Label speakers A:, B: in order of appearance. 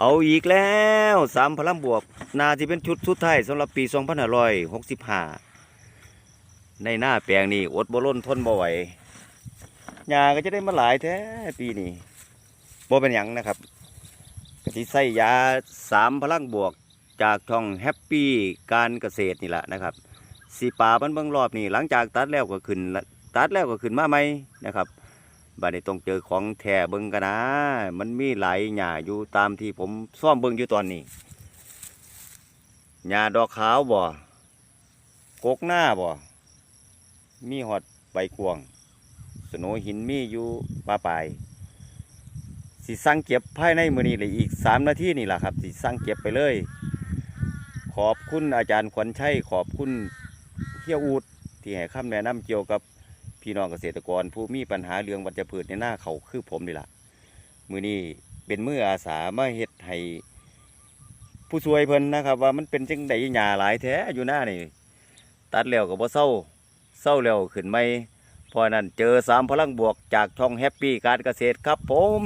A: เอาอีกแล้วสามพลังบวก นาที่เป็นชุดสุดท้ายสำหรับปี 2565 ในหน้าแปลงนี้อดบ่ล้นทนบ่ไหวหญ้าก็จะได้มาหลายแท้ปีนี้บ่เป็นหยังนะครับก็สิใส่ยาสามพลังบวกจากช่องแฮปปี้การเกษตรนี่แหละนะครับสีป่ามันเบิ่งรอบนี่หลังจากตัดแล้วก็ขึ้นตัดแล้วก็ขึ้นมาใหมนะครับ บัดนี้ต้องเจอของแท้เบิ่งกันนะ มันมีหลายหญ้าอยู่ตามที่ผมซ่อมเบิ่งอยู่ตอนนี้หญ้าดอกขาวบ่กกหน้าบ่มีหอดใบกวางสโหนหินมีอยู่ป่าปลายสิสั่งเก็บภายในมือนี้เลยอีกสามนาทีนี่แหละครับสิสั่งเก็บไปเลย ขอบคุณอาจารย์ขวัญชัยขอบคุณเฮียอูดที่ให้คำแนะนำเกี่ยวกับ พี่น้องเกษตรกรผู้มีปัญหาเรื่องวัชพืชในหน้าเขาคือผมนี่ละมือนี้เป็นมืออาสามาเฮ็ดให้ผู้ช่วยเพิ่นนะครับ ว่ามันเป็นจังไดหญ้าหลายแท้อยู่หน้านี่ตัดแล้วก็บ่เศร้าเศร้าแล้วขึ้นไม่พราะนั้นเจอสามพลังบวกจากช่องแฮปปี้การเกษตรครับผม